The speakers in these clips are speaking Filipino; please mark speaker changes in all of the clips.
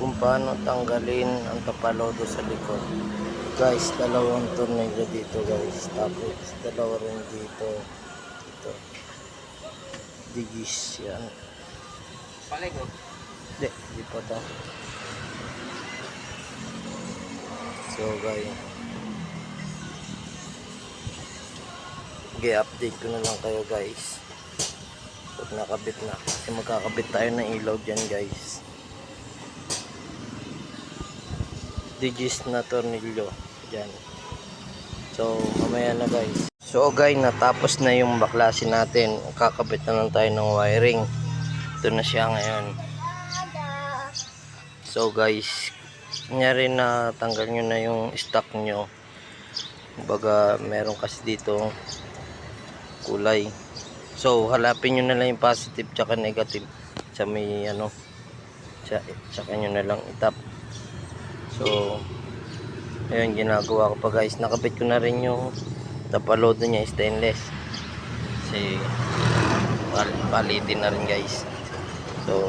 Speaker 1: kung paano tanggalin ang tapalodo sa likod. Guys, dalawang tornilyo dito guys. Tapos dalawa rin dito. Ito. Digis yan.
Speaker 2: Palikod.
Speaker 1: Hindi, di pa to. So guys. i-update ko na lang kayo guys. Pag nakabit na. Kasi magkakabit tayo ng ilaw dyan guys. Digis na tornilyo dyan. So mamaya na guys. So guys, natapos na yung baklasin natin. Kakabit na lang tayo ng wiring. Ito na siya ngayon. So guys, kunyari na tanggal nyo na yung stock nyo. Baga meron kasi dito kulay. So halapin nyo na lang yung positive tsaka negative sa may ano sa, tsaka nyo na lang itap. So ayun ginagawa ko pa guys. Nakabit ko na rin yung tapalodo niya stainless. Kasi pal palitin na rin guys. So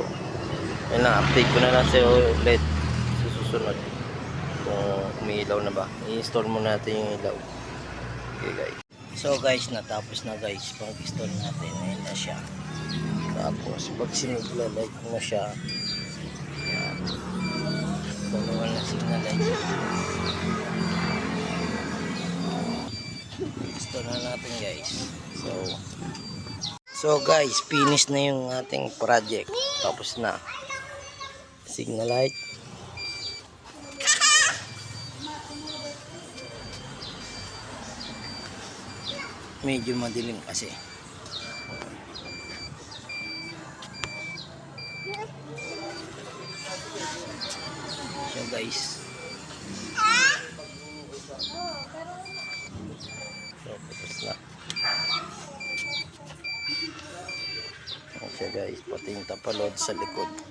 Speaker 1: yun na, update ko na lang sa ulit sa susunod kung umiilaw na ba. I-install muna natin yung ilaw. Okay guys. So guys, natapos na guys pang install natin. Ayun na siya. Tapos pag sinigla-light mo siya, yan. Dalawa na signal light. Install na natin guys. So, so guys, finish na yung ating project. Tapos na. Signal light. Medyo madilim kasi. Guys. So tapos na. Siya guys, pati yung tapalod sa likod.